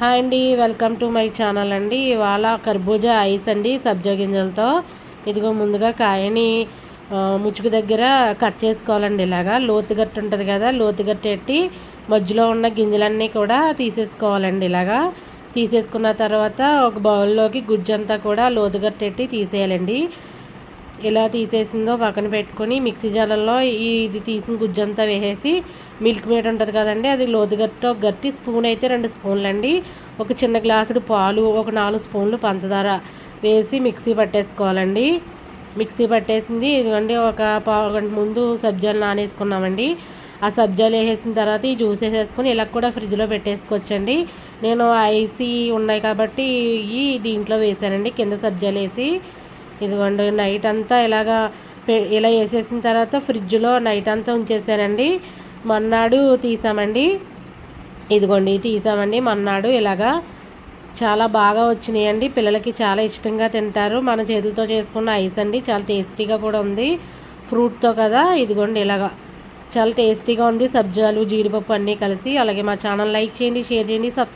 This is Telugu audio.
హాయ్ అండి వెల్కమ్ టు మై ఛానల్ అండి. ఇవాళ కర్బూజా ఐస్ అండి సబ్జా గింజలతో. ఇదిగో ముందుగా కాయని ముచ్చుకు దగ్గర కట్ చేసుకోవాలండి ఇలాగా. లోతుగట్టు ఉంటుంది కదా లోతుగట్టు ఎట్టి మధ్యలో ఉన్న గింజలన్నీ కూడా తీసేసుకోవాలండి ఇలాగా. తీసేసుకున్న తర్వాత ఒక బౌల్లోకి గుజ్జంతా కూడా లోతుగట్టెట్టి తీసేయాలండి. ఎలా తీసేసిందో పక్కన పెట్టుకొని మిక్సీ జాలల్లో ఇది తీసిన గుజ్జంతా వేసేసి మిల్క్ మేడ్ ఉంటుంది కదండి అది లోతుగట్టు గట్టి స్పూన్ అయితే రెండు స్పూన్లు అండి ఒక చిన్న గ్లాసుడు పాలు ఒక నాలుగు స్పూన్లు పంచదార వేసి మిక్సీ పట్టేసుకోవాలండి. మిక్సీ పట్టేసింది ఇదిగోండి ఒక పావు గంట ముందు సబ్జాలు నానేసుకున్నామండి. ఆ సబ్జాలు వేసేసిన తర్వాత ఈ జ్యూస్ వేసేసుకుని ఇలా కూడా ఫ్రిడ్జ్లో పెట్టేసుకోవచ్చండి. నేను ఐసీ ఉన్నాయి కాబట్టి ఈ దీంట్లో వేసానండి కింద సబ్జాలు వేసి ఇదిగోండి నైట్ అంతా ఇలాగా ఇలా వేసేసిన తర్వాత ఫ్రిడ్జ్లో నైట్ అంతా ఉంచేసానండి. మన్నాడు తీసామండి. ఇదిగోండి తీసామండి. మన్నాడు ఇలాగా చాలా బాగా వచ్చినాయండి. పిల్లలకి చాలా ఇష్టంగా తింటారు. మన చేతులతో చేసుకున్న ఐస్ అండి. చాలా టేస్టీగా కూడా ఉంది. ఫ్రూట్తో కదా. ఇదిగోండి ఇలాగా చాలా టేస్టీగా ఉంది. సబ్జాలు జీడిపప్పు అన్నీ కలిసి. అలాగే మా ఛానల్ లైక్ చేయండి షేర్ చేయండి సబ్స్క్రైబ్